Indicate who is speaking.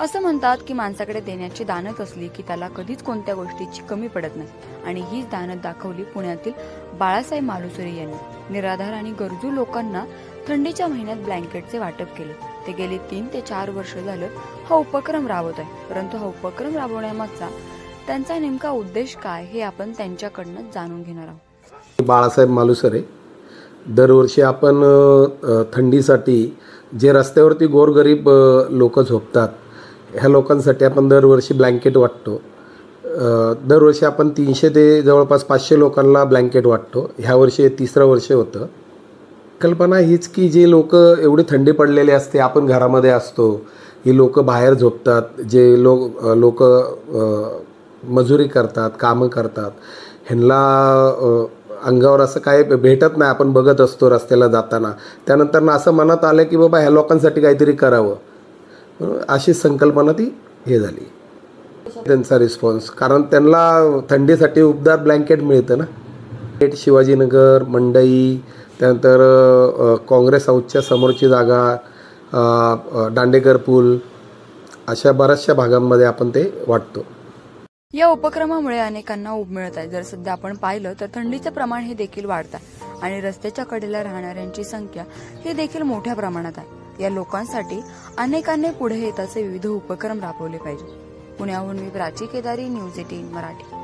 Speaker 1: असं म्हणतात की माणसाकडे देण्याची दानत असली की त्याला कधीच कोणत्या गोष्टीची कमी पडत नाही. आणि हीच दानत दाखवली पुण्यातील बाळासाहेब मालुसरे यांनी. निराधार आणि गरजू लोकांना थंडीच्या महिन्यात ब्लँकेटचे वाटप केले. ते गेले तीन ते चार वर्ष झालं हा उपक्रम राबवत आहे. परंतु हा उपक्रम राबवण्यामागचा त्यांचा नेमका उद्देश काय हे आपण त्यांच्याकडनं जाणून घेणार आहोत.
Speaker 2: बाळासाहेब मालुसरे दरवर्षी आपण थंडीसाठी जे रस्त्यावरती गोरगरीब लोक झोपतात ह्या लोकांसाठी आपण दरवर्षी ब्लँकेट वाटतो. दरवर्षी आपण तीनशे ते जवळपास पाचशे लोकांना ब्लँकेट वाटतो. ह्या वर्षी तिसरं वर्ष होतं. कल्पना हीच की जे लोक एवढी थंडी पडलेली असते आपण घरामध्ये असतो ही लोक बाहेर झोपतात जे लोक लोक मजुरी करतात कामं करतात ह्यांना अंगावर असं काय भेटत नाही आपण बघत असतो रस्त्याला जाताना. त्यानंतर ना असं मनात आलं की बाबा ह्या लोकांसाठी काहीतरी करावं. अशी संकल्पना ती हे झाली. त्यांचा रिस्पॉन्स कारण त्यांना थंडीसाठी उबदार ब्लँकेट मिळतं ना. थेट शिवाजीनगर मंडई त्यानंतर काँग्रेस हाऊसच्या समोरची जागा दांडेकर पूल अशा बऱ्याचशा भागांमध्ये आपण ते वाटतो.
Speaker 1: या उपक्रमामुळे अनेकांना उब मिळत आहे. जर सध्या आपण पाहिलं तर थंडीचं प्रमाण हे देखील वाढत आहे. आणि रस्त्याच्या कडेला राहणाऱ्यांची संख्या ही देखील मोठ्या प्रमाणात आहे. या लोकांसाठी अनेकांनी पुढे येत असे विविध उपक्रम राबवले पाहिजे पुण्याहून मी प्राची केदारी न्यूज एटीन मराठी.